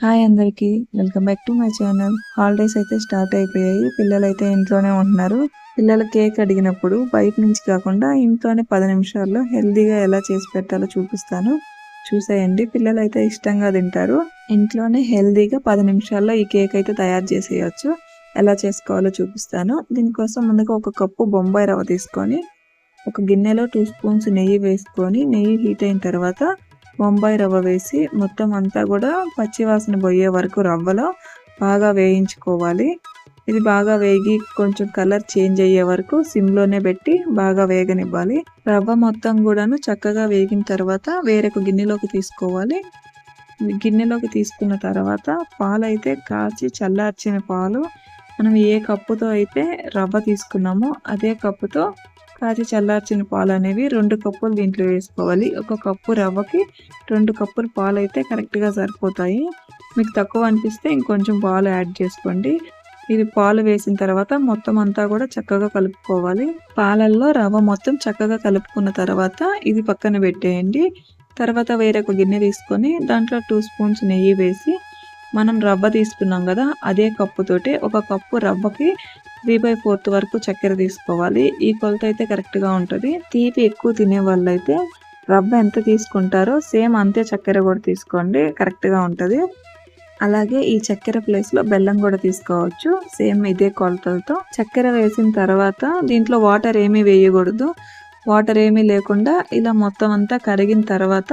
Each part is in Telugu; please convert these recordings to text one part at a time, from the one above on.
హాయ్ అందరికీ welcome back to my channel. Holidays అయితే స్టార్ట్ అయిపోయాయి. పిల్లలు అయితే ఇంట్లోనే ఉంటున్నారు. పిల్లలు కేక్ అడిగినప్పుడు బయట నుంచి కాకుండా ఇంట్లోనే పది నిమిషాల్లో హెల్దీగా ఎలా చేసి పెట్టాలో చూపిస్తాను. చూసేయండి పిల్లలు అయితే ఇష్టంగా తింటారు. ఇంట్లోనే హెల్దీగా పది నిమిషాల్లో ఈ కేక్ అయితే తయారు చేసేయచ్చు. ఎలా చేసుకోవాలో చూపిస్తాను. దీనికోసం ముందుగా ఒక కప్పు బొంబాయి రవ్వ తీసుకొని ఒక గిన్నెలో టూ స్పూన్స్ నెయ్యి వేసుకొని నెయ్యి హీట్ అయిన తర్వాత బొంబాయి రవ్వ వేసి మొత్తం అంతా కూడా పచ్చివాసన పోయే వరకు రవ్వలో బాగా వేయించుకోవాలి. ఇది బాగా వేగి కొంచెం కలర్ చేంజ్ అయ్యే వరకు సిమ్లోనే పెట్టి బాగా వేగనివ్వాలి. రవ్వ మొత్తం కూడాను చక్కగా వేగిన తర్వాత వేరొక గిన్నెలోకి తీసుకోవాలి. గిన్నెలోకి తీసుకున్న తర్వాత పాలు అయితే కాచి చల్లార్చిన పాలు. మనం ఏ కప్పుతో అయితే రవ్వ తీసుకున్నామో అదే కప్పుతో కాచి చల్లార్చిన పాలు అనేవి రెండు కప్పులు దీంట్లో వేసుకోవాలి. ఒక కప్పు రవ్వకి రెండు కప్పులు పాలు అయితే కరెక్ట్గా సరిపోతాయి. మీకు తక్కువ అనిపిస్తే ఇంకొంచెం పాలు యాడ్ చేసుకోండి. ఇది పాలు వేసిన తర్వాత మొత్తం అంతా కూడా చక్కగా కలుపుకోవాలి. పాలల్లో రవ్వ మొత్తం చక్కగా కలుపుకున్న తర్వాత ఇది పక్కన పెట్టేయండి. తర్వాత వేరొక గిన్నె తీసుకొని దాంట్లో టూ స్పూన్స్ నెయ్యి వేసి మనం రవ్వ తీసుకున్నాం కదా అదే కప్పుతోటి ఒక కప్పు రవ్వకి త్రీ బై ఫోర్త్ వరకు చక్కెర తీసుకోవాలి. ఈ కొలత అయితే కరెక్ట్గా ఉంటుంది. తీపి ఎక్కువ తినే వాళ్ళు అయితే రవ్వ ఎంత తీసుకుంటారో సేమ్ అంతే చక్కెర కూడా తీసుకోండి. కరెక్ట్గా ఉంటుంది. అలాగే ఈ చక్కెర ప్లేస్లో బెల్లం కూడా తీసుకోవచ్చు. సేమ్ ఇదే కొలతలతో. చక్కెర వేసిన తర్వాత దీంట్లో వాటర్ ఏమీ వేయకూడదు. వాటర్ ఏమీ లేకుండా ఇలా మొత్తం అంతా కరిగిన తర్వాత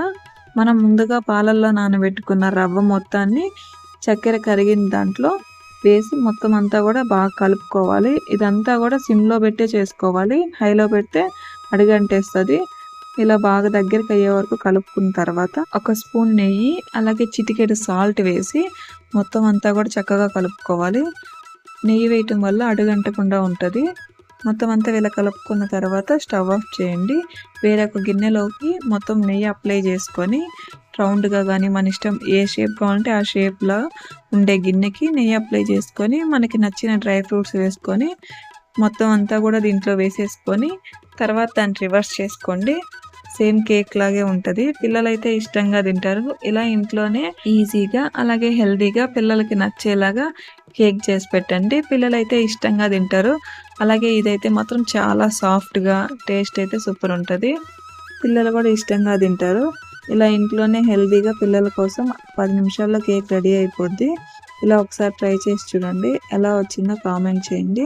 మనం ముందుగా పాలల్లో నానబెట్టుకున్న రవ్వ మొత్తాన్ని చక్కెర కరిగిన దాంట్లో వేసి మొత్తం అంతా కూడా బాగా కలుపుకోవాలి. ఇదంతా కూడా సిమ్లో పెట్టే చేసుకోవాలి. హైలో పెడితే అడిగంటేస్తుంది. ఇలా బాగా దగ్గరికి అయ్యే వరకు కలుపుకున్న తర్వాత ఒక స్పూన్ నెయ్యి అలాగే చిటికెడు సాల్ట్ వేసి మొత్తం అంతా కూడా చక్కగా కలుపుకోవాలి. నెయ్యి వేయటం వల్ల అడుగంటకుండా ఉంటుంది. మొత్తం అంతా ఇలా కలుపుకున్న తర్వాత స్టవ్ ఆఫ్ చేయండి. వేరొక గిన్నెలోకి మొత్తం నెయ్యి అప్లై చేసుకొని రౌండ్గా కానీ మన ఇష్టం ఏ షేప్ కావాలంటే ఆ షేప్లో ఉండే గిన్నెకి నెయ్యి అప్లై చేసుకొని మనకి నచ్చిన డ్రై ఫ్రూట్స్ వేసుకొని మొత్తం అంతా కూడా దీంట్లో వేసేసుకొని తర్వాత దాన్ని రివర్స్ చేసుకోండి. సేమ్ కేక్ లాగే ఉంటుంది. పిల్లలైతే ఇష్టంగా తింటారు. ఇలా ఇంట్లోనే ఈజీగా అలాగే హెల్దీగా పిల్లలకి నచ్చేలాగా కేక్ చేసి పెట్టండి. పిల్లలైతే ఇష్టంగా తింటారు. అలాగే ఇదైతే మాత్రం చాలా సాఫ్ట్గా టేస్ట్ అయితే సూపర్ ఉంటుంది. పిల్లలు కూడా ఇష్టంగా తింటారు. ఇలా ఇంట్లోనే హెల్దీగా పిల్లల కోసం పది నిమిషాల్లో కేక్ రెడీ అయిపోద్ది. ఇలా ఒకసారి ట్రై చేసి చూడండి. ఎలా వచ్చిందో కామెంట్ చేయండి.